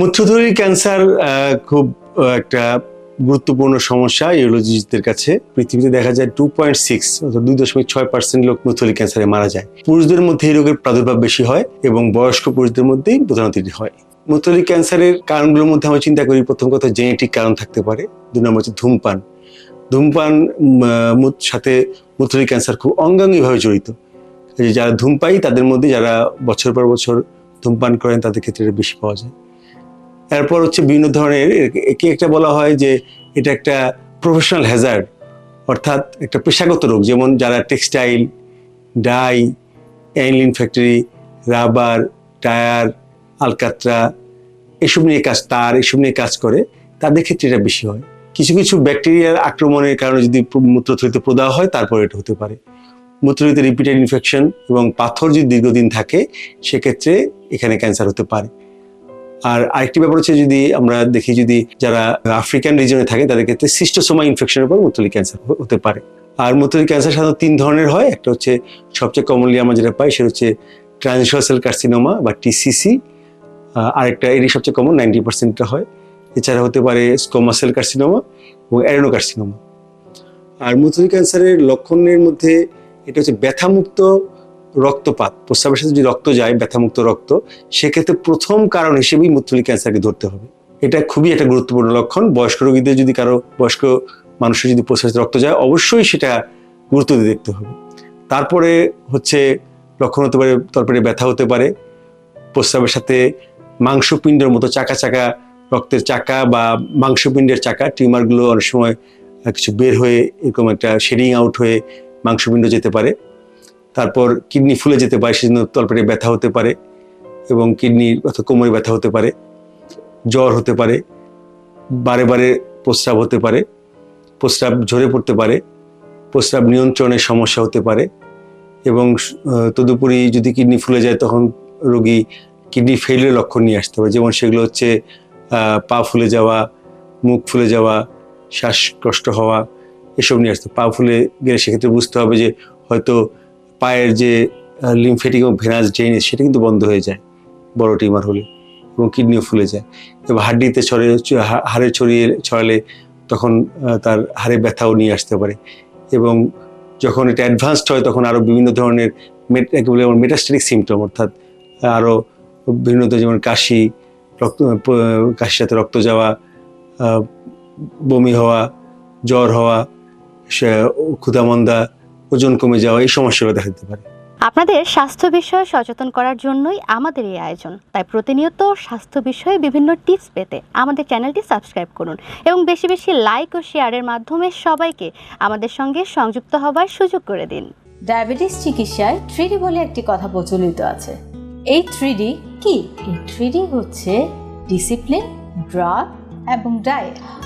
মূত্রথলির cancer খুব একটা গুরুত্বপূর্ণ সমস্যা ইউরোলজিস্টদের কাছে। পৃথিবীতে দেখা যায় টু পয়েন্ট সিক্স অর্থাৎ দুই দশমিক ছয় পার্সেন্ট লোক মুথলি ক্যান্সারে মারা যায়। পুরুষদের মধ্যে এই রোগের প্রাদুর্ভাব বেশি হয় এবং বয়স্ক পুরুষদের মধ্যেই প্রধানত এটি হয়। মূত্রথলি ক্যান্সারের কারণগুলোর মধ্যে আমরা চিন্তা করি, প্রথম কথা জেনেটিক কারণ থাকতে পারে দুই নম্বর হচ্ছে ধূমপান। ধূমপান সাথে মূত্রথলি ক্যান্সার খুব অঙ্গাঙ্গিভাবে জড়িত। যে যারা ধূমপাই তাদের মধ্যে যারা বছর পর বছর ধূমপান করেন, তাদের ক্ষেত্রে এটা বেশি পাওয়া যায়। এরপর হচ্ছে বিভিন্ন ধরনের, একে একটা বলা হয় যে এটা একটা প্রফেশনাল হ্যাজার্ড অর্থাৎ একটা পেশাগত রোগ, যেমন যারা textile dye aniline factory rubber tyre আলকাত্রা এসব নিয়ে কাজ, তার এসব নিয়ে কাজ করে, তাদের ক্ষেত্রে এটা বেশি হয়। কিছু কিছু ব্যাকটেরিয়ার আক্রমণের কারণে যদি মূত্রথলিতে প্রদাহ হয়, তারপরে এটা হতে পারে। মূত্রথলিতে রিপিটেড ইনফেকশন এবং পাথর যদি দীর্ঘদিন থাকে, সেক্ষেত্রে এখানে ক্যান্সার হতে পারে। আর আরেকটি ব্যাপার হচ্ছে যদি আমরা দেখি যদি যারা আফ্রিকান রিজনে থাকে, তাদের ক্ষেত্রে সিস্টোসোমা ইনফেকশনের পর মূত্রলি ক্যান্সার হতে পারে। আর মূত্রলি ক্যান্সার সাধারণত তিন ধরনের হয়। একটা হচ্ছে সবচেয়ে কমনলি আমরা যেটা পাই, সেটা হচ্ছে ট্রানজিশনাল সেল কার্সিনোমা বা টিসিসি আরেকটা এরই সবচেয়ে কমন নাইনটি পার্সেন্টটা হয়। এছাড়া হতে পারে স্কোমাসেল কার্সিনোমা এবং অ্যারেনো কার্সিনোমা আর মূত্রলি ক্যান্সারের লক্ষণের মধ্যে এটা হচ্ছে ব্যথামুক্ত রক্তপাত। প্রস্রাবের সাথে যদি রক্ত যায়, ব্যথামুক্ত রক্ত, সেক্ষেত্রে প্রথম কারণ হিসেবেই মূত্রলি ক্যান্সারকে ধরতে হবে। এটা খুবই একটা গুরুত্বপূর্ণ লক্ষণ। বয়স্ক রোগীদের যদি কারও, বয়স্ক মানুষের যদি প্রস্রাবের রক্ত যায়, অবশ্যই সেটা গুরুত্ব দিয়ে দেখতে হবে। তারপরে হচ্ছে লক্ষণ হতে পারে তারপরে ব্যথা হতে পারে। প্রস্রাবের সাথে মাংসপিণ্ডের মতো চাকা চাকা রক্তের চাকা বা মাংসপিণ্ডের চাকা, টিউমারগুলো অনেক সময় কিছু বের হয়ে এরকম একটা শেডিং আউট হয়ে মাংসপিণ্ড যেতে পারে। তারপর কিডনি ফুলে যেতে পারে, সেজন্য তলপেটে ব্যথা হতে পারে এবং কিডনির অথবা কোমরে ব্যথা হতে পারে, জ্বর হতে পারে, বারে বারে প্রস্রাব হতে পারে, প্রস্রাব ঝরে পড়তে পারে, প্রস্রাব নিয়ন্ত্রণের সমস্যা হতে পারে এবং তদুপরি যদি কিডনি ফুলে যায় তখন রোগী কিডনি ফেইলের লক্ষণ নিয়ে আসতে হবে যেমন সেগুলো হচ্ছে পা ফুলে যাওয়া, মুখ ফুলে যাওয়া, শ্বাসকষ্ট হওয়া এসব নিয়ে আসতে। পা ফুলে গেলে সেক্ষেত্রে বুঝতে হবে যে হয়তো পায়ের যে লিমফেটিক এবং ভেনাস ড্রেনেজ সেটা কিন্তু বন্ধ হয়ে যায় বড় টিউমার হলে এবং কিডনিও ফুলে যায় এবং হাড্ডিতে ছড়ে হাড়ে ছড়িয়ে ছড়ালে তখন তার হাড়ে ব্যথাও নিয়ে আসতে পারে এবং যখন এটা অ্যাডভান্সড হয় তখন আরও বিভিন্ন ধরনের বলে মেটাস্টেটিক সিমটম অর্থাৎ আরও বিভিন্ন যেমন কাশি, রক্ত কাশির সাথে রক্ত যাওয়া বমি হওয়া, জ্বর হওয়া ক্ষুধামন্দা ওজন কমে যাওয়া এই সমস্যাগুলো দেখা দিতে পারে। আপনাদের স্বাস্থ্য বিষয়ে সচেতন করার জন্যই আমাদের এই আয়োজন। তাই প্রতিনিয়ত স্বাস্থ্য বিষয়ে বিভিন্ন টিপস পেতে আমাদের চ্যানেলটি সাবস্ক্রাইব করুন এবং বেশি বেশি লাইক ও শেয়ারের মাধ্যমে সবাইকে আমাদের সঙ্গে সংযুক্ত হবার সুযোগ করে দিন। ডায়াবেটিস চিকিৎসায় থ্রিডি বলে একটি কথা প্রচলিত আছে। এই থ্রিডি কি? এই থ্রিডি হচ্ছে ডিসিপ্লিন ড্রাগ এবং ডায়েট।